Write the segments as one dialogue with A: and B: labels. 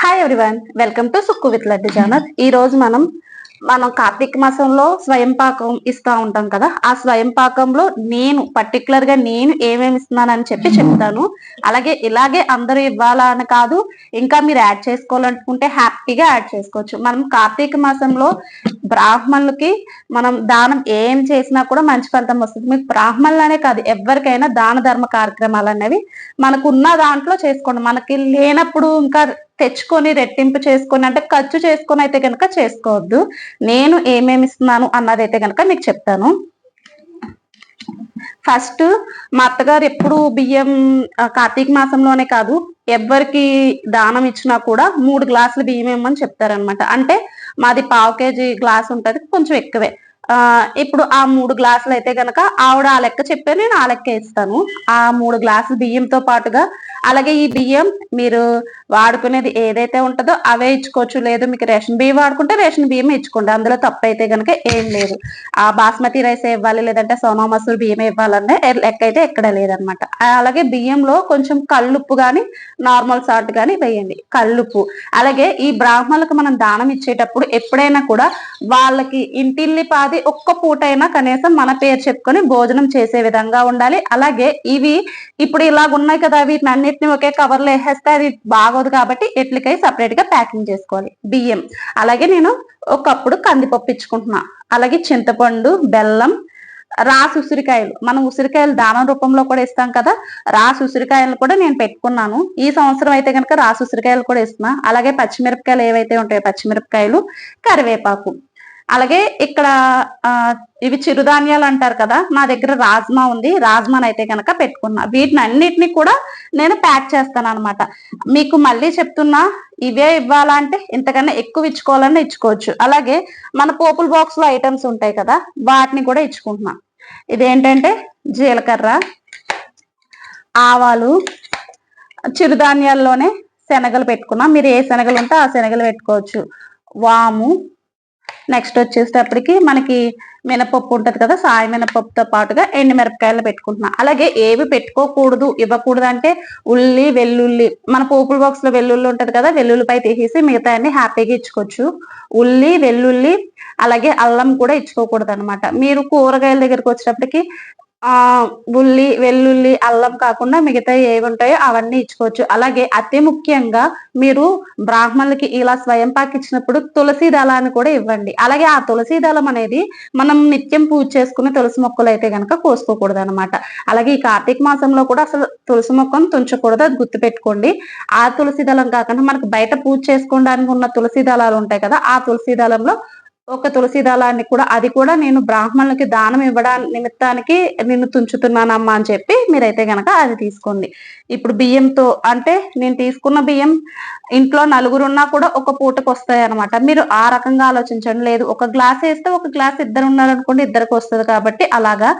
A: Hi everyone welcome to Sukku with Laddu genre ఈ రోజు మనం మనం కార్తీక మాసంలో స్వయం పాకం ఇస్తా ఉంటాం కదా. ఆ స్వయం పాకంలో నేను పర్టికులర్గా నేను ఏమేమి ఇస్తున్నానని చెప్పి చెప్తాను. అలాగే ఇలాగే అందరూ ఇవ్వాలా అని కాదు ఇంకా మీరు యాడ్ చేసుకోవాలనుకుంటే హ్యాపీగా యాడ్ చేసుకోవచ్చు. మనం కార్తీక మాసంలో బ్రాహ్మణులకి మనం దానం ఏం చేసినా కూడా మంచి ఫలితం వస్తుంది. మీకు బ్రాహ్మణులనే కాదు ఎవరికైనా దాన ధర్మ కార్యక్రమాలు అనేవి మనకున్న దాంట్లో చేసుకోండి. మనకి లేనప్పుడు ఇంకా తెచ్చుకొని రెట్టింపు చేసుకొని అంటే ఖర్చు చేసుకొని అయితే కనుక చేసుకోవద్దు. నేను ఏమేమి ఇస్తున్నాను అన్నది అయితే కనుక మీకు చెప్తాను. ఫస్ట్ మా అత్తగారు ఎప్పుడు బియ్యం కార్తీక మాసంలోనే కాదు ఎవ్వరికి దానం ఇచ్చినా కూడా మూడు గ్లాసులు బియ్యం ఇవ్వమని చెప్తారనమాట అంటే మాది పావు కేజీ గ్లాస్ ఉంటుంది కొంచెం ఎక్కువే. ఆ ఇప్పుడు ఆ మూడు గ్లాసులు అయితే గనక ఆవిడ ఆ లెక్క చెప్పే నేను ఆ లెక్క ఇస్తాను. ఆ మూడు గ్లాసులు బియ్యంతో పాటుగా అలాగే ఈ బియ్యం మీరు వాడుకునేది ఏదైతే ఉంటుందో అవే ఇచ్చుకోవచ్చు. లేదు మీకు రేషన్ బియ్యం వాడుకుంటే రేషన్ బియ్యం ఇచ్చుకోండి. అందులో తప్పు అయితే కనుక ఏం లేదు. ఆ బాస్మతి రైస్ ఇవ్వాలి? లేదంటే సోనా మసూర్ బియ్యం ఇవ్వాలనే లెక్క అయితే ఎక్కడ లేదనమాట. అలాగే బియ్యంలో కొంచెం కల్లుప్పు కానీ నార్మల్ సాల్ట్ కానీ వేయండి. కల్లుప్పు అలాగే ఈ బ్రాహ్మణులకు మనం దానం ఇచ్చేటప్పుడు ఎప్పుడైనా కూడా వాళ్ళకి ఇంటిల్లి పాది ఒక్క పూట అయినా కనీసం మన పేరు చెప్పుకొని భోజనం చేసే విధంగా ఉండాలి. అలాగే ఇవి ఇప్పుడు ఇలాగ ఉన్నాయి కదా వీటిని అన్నిటిని ఒకే కవర్లో వేసేస్తే అది బాగోదు కాబట్టి ఎట్లకై సపరేట్గా ప్యాకింగ్ చేసుకోవాలి. బియ్యం. అలాగే నేను ఒకప్పుడు కందిపప్పు ఇచ్చుకుంటున్నా. అలాగే చింతపండు బెల్లం రాసి ఉసిరికాయలు. మనం ఉసిరికాయలు దానం రూపంలో కూడా ఇస్తాం కదా. రాసి ఉసిరికాయలు కూడా నేను పెట్టుకున్నాను. ఈ సంవత్సరం అయితే కనుక రాసి ఉసిరికాయలు కూడా ఇస్తున్నా. అలాగే పచ్చిమిరపకాయలు ఏవైతే ఉంటాయో పచ్చిమిరపకాయలు కరివేపాకు. అలాగే ఇక్కడ ఇవి చిరుధాన్యాలు అంటారు కదా నా దగ్గర రాజ్మా ఉంది. రాజ్మాని అయితే కనుక పెట్టుకున్నా. వీటిని అన్నిటిని కూడా నేను ప్యాక్ చేస్తాను అనమాట మీకు మళ్ళీ చెప్తున్నా ఇవే ఇవ్వాలంటే ఇంతకన్నా ఎక్కువ ఇచ్చుకోవాలన్నా ఇచ్చుకోవచ్చు. అలాగే మన పోపుల్ బాక్స్లో ఐటమ్స్ ఉంటాయి కదా వాటిని కూడా ఇచ్చుకుంటున్నా. ఇదేంటంటే జీలకర్ర ఆవాలు చిరుధాన్యాల్లోనే శనగలు పెట్టుకున్నా. మీరు ఏ శనగలు ఉంటే ఆ శనగలు పెట్టుకోవచ్చు. వాము నెక్స్ట్ వచ్చేసేటప్పటికి మనకి మినపప్పు ఉంటుంది కదా సాయ మినపప్పుతో పాటుగా ఎండు మిరపకాయలు పెట్టుకుంటున్నా. అలాగే ఏవి పెట్టుకోకూడదు ఇవ్వకూడదు అంటే ఉల్లి వెల్లుల్లి మన పోపుల బాక్స్లో వెల్లుల్లి ఉంటుంది కదా వెల్లుల్లిపై తీసేసి మిగతా అన్ని హ్యాపీగా ఇచ్చుకోవచ్చు. ఉల్లి వెల్లుల్లి అలాగే అల్లం కూడా ఇచ్చుకోకూడదు అనమాట మీరు కూరగాయల దగ్గరికి వచ్చేటప్పటికి ఆ ఉల్లి వెల్లుల్లి అల్లం కాకుండా మిగతా ఏవి ఉంటాయో అవన్నీ ఇచ్చుకోవచ్చు. అలాగే అతి ముఖ్యంగా మీరు బ్రాహ్మణులకి ఇలా స్వయం పాకిచ్చినప్పుడు తులసి దళాన్ని కూడా ఇవ్వండి. అలాగే ఆ తులసి దళం అనేది మనం నిత్యం పూజ చేసుకునే తులసి మొక్కలు అయితే కనుక కోసుకోకూడదు అనమాట అలాగే ఈ కార్తీక మాసంలో కూడా అసలు తులసి మొక్కను తుంచకూడదు అది గుర్తుపెట్టుకోండి ఆ తులసి దళం కాకుండా మనకు బయట పూజ చేసుకోవడానికి ఉన్న తులసి దళాలు ఉంటాయి కదా ఆ తులసి దళంలో ఒక తులసి దళాన్ని కూడా అది కూడా నేను బ్రాహ్మణులకి దానం ఇవ్వడానికి నిమిత్తానికి నిన్ను తుంచుతున్నానమ్మా అని చెప్పి మీరైతే గనక అది తీసుకోండి. ఇప్పుడు బియ్యంతో అంటే నేను తీసుకున్న బియ్యం ఇంట్లో నలుగురున్నా కూడా ఒక పూటకు వస్తాయి అనమాట మీరు ఆ రకంగా ఆలోచించండి. లేదు ఒక గ్లాస్ వేస్తే ఒక గ్లాస్ ఇద్దరు ఉన్నారనుకోండి ఇద్దరికి వస్తుంది కాబట్టి అలాగా.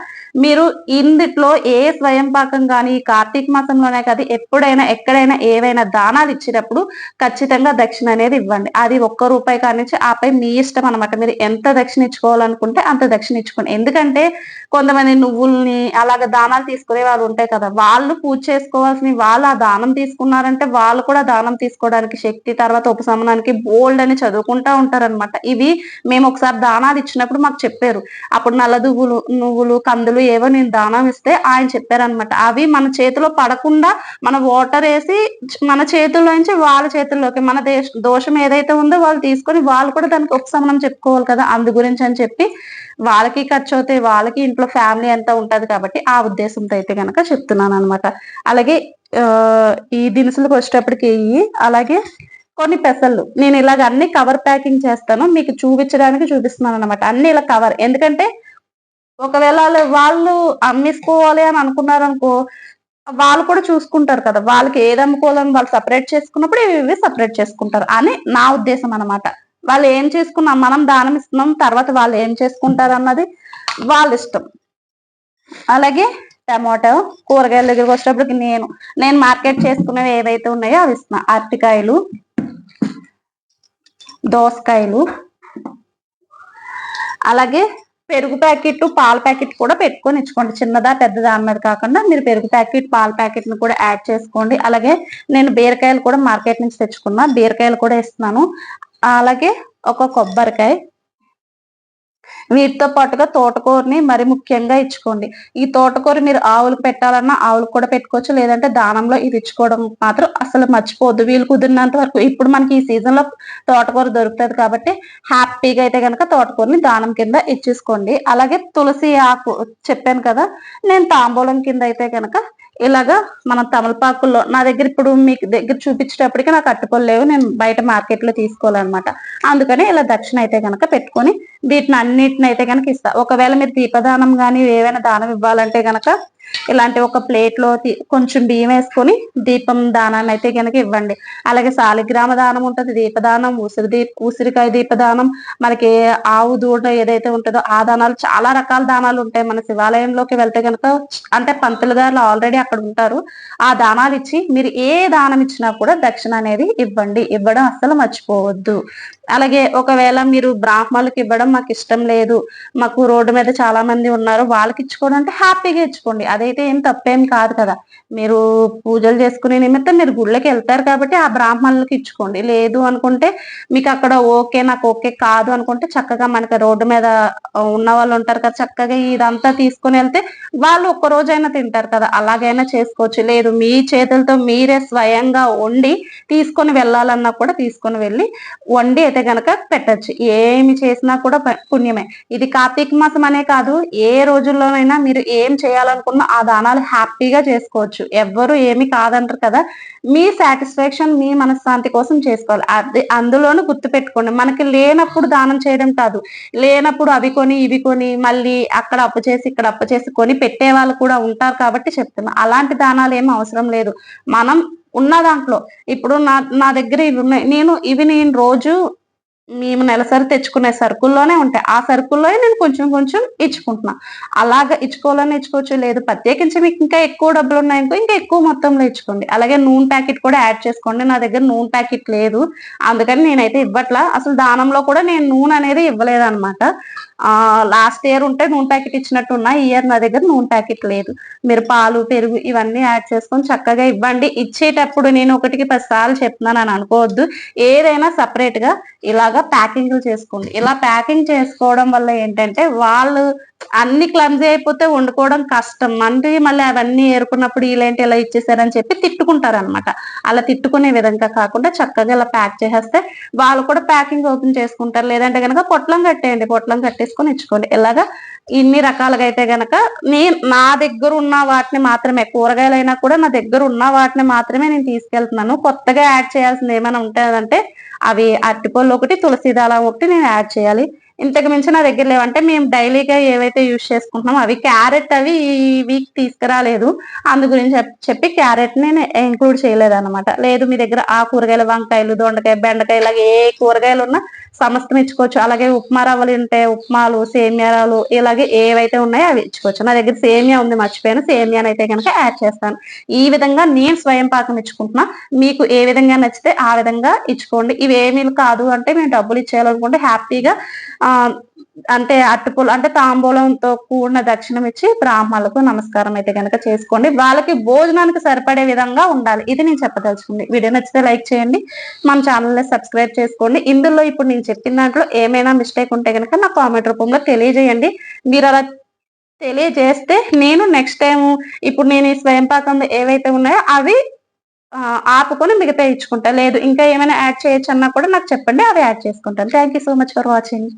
A: మీరు ఇందిట్లో ఏ స్వయం పాకం కానీ ఈ కార్తీక మాసంలోనే కాదు ఎప్పుడైనా ఎక్కడైనా ఏవైనా దానాలు ఇచ్చినప్పుడు ఖచ్చితంగా దక్షిణ అనేది ఇవ్వండి. అది ఒక్క రూపాయి కానించి ఆపై మీ ఇష్టం అనమాట మీరు ఎంత దక్షిణ ఇచ్చుకోవాలనుకుంటే అంత దక్షిణ ఇచ్చుకోండి. ఎందుకంటే కొంతమంది నువ్వుల్ని అలాగ దానాలు తీసుకునే వాళ్ళు ఉంటాయి కదా వాళ్ళు పూజ చేసుకోవాల్సిన వాళ్ళు ఆ దానం తీసుకున్నారంటే వాళ్ళు కూడా దానం తీసుకోవడానికి శక్తి తర్వాత ఉపశమనానికి బోల్డ్ అని చదువుకుంటా ఉంటారన్నమాట. ఇవి మేము ఒకసారి దానాలు ఇచ్చినప్పుడు మాకు చెప్పారు. అప్పుడు నల్ల దువ్వులు నువ్వులు కందులు ఏవో నేను దానం ఇస్తే ఆయన చెప్పారనమాట అవి మన చేతిలో పడకుండా మన వాటర్ వేసి మన చేతుల్లో నుంచి వాళ్ళ చేతుల్లోకి మన దేశ దోషం ఏదైతే ఉందో వాళ్ళు తీసుకొని వాళ్ళు కూడా దానికి ఉపశమనం చేసుకోవాలి కదా. అందు గురించి అని చెప్పి వాళ్ళకి ఖర్చు అవుతాయి వాళ్ళకి ఇంట్లో ఫ్యామిలీ అంతా ఉంటుంది కాబట్టి ఆ ఉద్దేశంతో అయితే కనుక చెప్తున్నాను అనమాట అలాగే ఈ దినుసులకు వచ్చేటప్పటికి అలాగే కొన్ని పెసళ్ళు. నేను ఇలాగ అన్ని కవర్ ప్యాకింగ్ చేస్తాను. మీకు చూపించడానికి చూపిస్తున్నాను అనమాట అన్ని ఇలా కవర్ ఎందుకంటే ఒకవేళ వాళ్ళు- అమ్మేసుకోవాలి అని అనుకున్నారనుకో వాళ్ళు కూడా చూసుకుంటారు కదా. వాళ్ళకి ఏది అమ్ముకోవాలని వాళ్ళు సపరేట్ చేసుకున్నప్పుడు ఇవి సపరేట్ చేసుకుంటారు. అని నా ఉద్దేశం అనమాట వాళ్ళు ఏం చేసుకున్నాం మనం దానం ఇస్తున్నాం తర్వాత వాళ్ళు ఏం చేసుకుంటారు అన్నది వాళ్ళ ఇష్టం. అలాగే టమాటో కూరగాయల దగ్గరికి వచ్చేటప్పటికి నేను నేను మార్కెట్ చేసుకునేవి ఏవైతే ఉన్నాయో అవి ఇస్తున్నా. అరటికాయలు దోసకాయలు అలాగే పెరుగు ప్యాకెట్ పాల ప్యాకెట్ కూడా పెట్టుకొని ఇచ్చుకోండి. చిన్నదా పెద్దదా దాని మీద కాకుండా మీరు పెరుగు ప్యాకెట్ పాల ప్యాకెట్ని కూడా యాడ్ చేసుకోండి. అలాగే నేను బీరకాయలు కూడా మార్కెట్ నుంచి తెచ్చుకున్నా. బీరకాయలు కూడా ఇస్తున్నాను. అలాగే ఒక కొబ్బరికాయ. వీటితో పాటుగా తోటకూరని మరి ముఖ్యంగా ఇచ్చుకోండి. ఈ తోటకూర మీరు ఆవులకు పెట్టాలన్నా ఆవులకు కూడా పెట్టుకోవచ్చు. లేదంటే దానంలో ఇది ఇచ్చుకోవడం మాత్రం అసలు మర్చిపోద్దు వీలు కుదిరినంత వరకు ఇప్పుడు మనకి ఈ సీజన్లో తోటకూర దొరుకుతుంది కాబట్టి హ్యాపీగా అయితే కనుక తోటకూరని దానం కింద ఇచ్చేసుకోండి. అలాగే తులసి ఆకు చెప్పాను కదా నేను తాంబూలం కింద అయితే కనుక ఇలాగా మనం తమలపాకుల్లో నా దగ్గర ఇప్పుడు మీకు దగ్గర చూపించేటప్పటికి నాకు అట్టుకోలు లేవు నేను బయట మార్కెట్లో తీసుకోవాలన్నమాట. అందుకని ఇలా దక్షిణ అయితే కనుక పెట్టుకొని వీటిని అన్నిటిని అయితే కనుక ఇస్తా. ఒకవేళ మీరు దీపదానం కానీ ఏవైనా దానం ఇవ్వాలంటే కనుక ఇలాంటి ఒక ప్లేట్లో కొంచెం బియ్యం వేసుకొని దీపం దానాన్ని అయితే కనుక ఇవ్వండి. అలాగే సాలిగ్రామ దానం ఉంటుంది దీపదానం ఉసిరి దీప ఉసిరికాయ దీపదానం మనకి ఆవు దూడ ఏదైతే ఉంటుందో ఆ దానాలు చాలా రకాల దానాలు ఉంటాయి. మన శివాలయంలోకి వెళ్తే కనుక అంటే పంతులు గారు ఆల్రెడీ అక్కడ ఉంటారు. ఆ దానాలు ఇచ్చి మీరు ఏ దానం ఇచ్చినా కూడా దక్షిణ అనేది ఇవ్వండి. ఇవ్వడం అస్సలు మర్చిపోవద్దు. అలాగే ఒకవేళ మీరు బ్రాహ్మణులకు ఇవ్వడం మాకు ఇష్టం లేదు మాకు రోడ్డు మీద చాలా మంది ఉన్నారు వాళ్ళకి ఇచ్చుకోవడం అంటే హ్యాపీగా ఇచ్చుకోండి. అదైతే ఏం తప్పేం కాదు కదా. మీరు పూజలు చేసుకునే నిమిత్తం మీరు గుళ్ళకి వెళ్తారు కాబట్టి ఆ బ్రాహ్మణులకి ఇచ్చుకోండి. లేదు అనుకుంటే మీకు అక్కడ ఓకే నాకు ఓకే కాదు అనుకుంటే చక్కగా మనకి రోడ్డు మీద ఉన్న వాళ్ళు ఉంటారు కదా చక్కగా ఇదంతా తీసుకుని వెళ్తే వాళ్ళు ఒక్క రోజైనా తింటారు కదా. అలాగైనా చేసుకోవచ్చు. లేదు మీ చేతులతో మీరే స్వయంగా వండి తీసుకొని వెళ్ళాలన్నా కూడా తీసుకొని వెళ్ళి వండి అయితే గనక పెట్టచ్చు. ఏమి చేసినా కూడా పుణ్యమే. ఇది కార్తీక మాసం అనే కాదు. ఏ రోజుల్లోనైనా మీరు ఏం చేయాలనుకున్నా ఆ దానాలు హ్యాపీగా చేసుకోవచ్చు. ఎవ్వరు ఏమి కాదంటారు కదా. మీ సాటిస్ఫాక్షన్ మీ మనశ్శాంతి కోసం చేసుకోవాలి. అది అందులోనూ గుర్తుపెట్టుకోండి మనకి లేనప్పుడు దానం చేయడం కాదు. లేనప్పుడు అవి కొని ఇవి కొని మళ్ళీ అక్కడ అప్పు చేసి ఇక్కడ అప్పు చేసి కొని పెట్టే వాళ్ళు కూడా ఉంటారు కాబట్టి చెప్తున్నా. అలాంటి దానాలు ఏమి అవసరం లేదు. మనం ఉన్న దాంట్లో ఇప్పుడు నా నా దగ్గర ఇవి ఉన్నాయి. నేను ఇవి నేను రోజు మేము నెలసరి తెచ్చుకునే సరుకుల్లోనే ఉంటాయి. ఆ సరుకుల్లో నేను కొంచెం కొంచెం ఇచ్చుకుంటున్నా. అలాగా ఇచ్చుకోవాలని ఇచ్చుకోవచ్చు లేదు ప్రత్యేకించి మీకు ఇంకా ఎక్కువ డబ్బులు ఉన్నాయనుకో ఇంకా ఎక్కువ మొత్తంలో ఇచ్చుకోండి. అలాగే నూనె ప్యాకెట్ కూడా యాడ్ చేసుకోండి. నా దగ్గర నూనె ప్యాకెట్ లేదు. అందుకని నేనైతే ఇవ్వట్లా. అసలు దానంలో కూడా నేను నూనె అనేది ఇవ్వలేదు అనమాట లాస్ట్ ఇయర్ ఉంటే నూనె ప్యాకెట్ ఇచ్చినట్టు ఉన్నా ఈ ఇయర్ నా దగ్గర నూనె ప్యాకెట్ లేదు. మీరు పాలు పెరుగు ఇవన్నీ యాడ్ చేసుకొని చక్కగా ఇవ్వండి. ఇచ్చేటప్పుడు నేను ఒకటికి పది సార్లు చెప్తున్నాను అని అనుకోవద్దు. ఏదైనా సపరేట్గా ఇలాగా ప్యాకింగ్లు చేసుకోండి. ఇలా ప్యాకింగ్ చేసుకోవడం వల్ల ఏంటంటే వాళ్ళు అన్ని క్లమ్జీ అయిపోతే వండుకోవడం కష్టం. అంటే మళ్ళీ అవన్నీ ఏరుకున్నప్పుడు ఇలాంటి ఇలా ఇచ్చేసారని చెప్పి తిట్టుకుంటారు అనమాట అలా తిట్టుకునే విధంగా కాకుండా చక్కగా ఇలా ప్యాక్ చేసేస్తే వాళ్ళు కూడా ప్యాకింగ్ ఓపెన్ చేసుకుంటారు. లేదంటే కనుక పొట్లం కట్టేయండి. పొట్లం కట్టేసుకొని ఇచ్చుకోండి. ఇలాగా ఇన్ని రకాలుగా అయితే గనక నేను నా దగ్గర ఉన్న వాటిని మాత్రమే కూరగాయలైనా కూడా నా దగ్గర ఉన్న వాటిని మాత్రమే నేను తీసుకెళ్తున్నాను. కొత్తగా యాడ్ చేయాల్సింది ఏమైనా ఉంటుందంటే అవి అరటిపళ్ళు ఒకటి తులసి దళం ఒకటి నేను యాడ్ చేయాలి. ఇంతకు మించి నా దగ్గర లేవంటే మేము డైలీగా ఏవైతే యూజ్ చేసుకుంటున్నామో అవి క్యారెట్ అవి ఈ వీక్ తీసుకురాలేదు. అందు గురించి చెప్పి క్యారెట్ నేను ఇంక్లూడ్ చేయలేదు అనమాట లేదు మీ దగ్గర ఆ కూరగాయలు వంకాయలు దొండకాయ బెండకాయ ఇలాగే ఏ కూరగాయలు ఉన్నా సమస్తం ఇచ్చుకోవచ్చు. అలాగే ఉప్మా రవ్వలు ఉంటాయి ఉప్మాలు సేమియాలు ఇలాగే ఏవైతే ఉన్నాయో అవి ఇచ్చుకోవచ్చు. నా దగ్గర సేమియా ఉంది మర్చిపోయాను. సేమియాని అయితే కనుక యాడ్ చేస్తాను. ఈ విధంగా నేను స్వయం పాకం ఇచ్చుకుంటున్నా. మీకు ఏ విధంగా నచ్చితే ఆ విధంగా ఇచ్చుకోండి. ఇవి ఏమీ కాదు అంటే మేము డబ్బులు ఇచ్చేయాలనుకుంటే హ్యాపీగా అంటే అట్టుపులు అంటే తాంబూలంతో కూడిన దక్షిణం ఇచ్చి బ్రాహ్మణులకు నమస్కారం అయితే కనుక చేసుకోండి. వాళ్ళకి భోజనానికి సరిపడే విధంగా ఉండాలి. ఇది నేను చెప్పదలుచుకుంది. వీడియో నచ్చితే లైక్ చేయండి. మన ఛానల్ని సబ్స్క్రైబ్ చేసుకోండి. ఇందులో ఇప్పుడు నేను చెప్పిన దాంట్లో ఏమైనా మిస్టేక్ ఉంటే కనుక నా కామెంట్ రూపంలో తెలియజేయండి. మీరు అలా తెలియజేస్తే నేను నెక్స్ట్ టైం ఇప్పుడు నేను ఈ స్వయం పాకంలో ఏవైతే ఉన్నాయో అవి ఆపుకొని మిగతా ఇచ్చుకుంటా. లేదు ఇంకా ఏమైనా యాడ్ చేయొచ్చు అన్నా కూడా నాకు చెప్పండి. అవి యాడ్ చేసుకుంటాను. Thank so much for watching.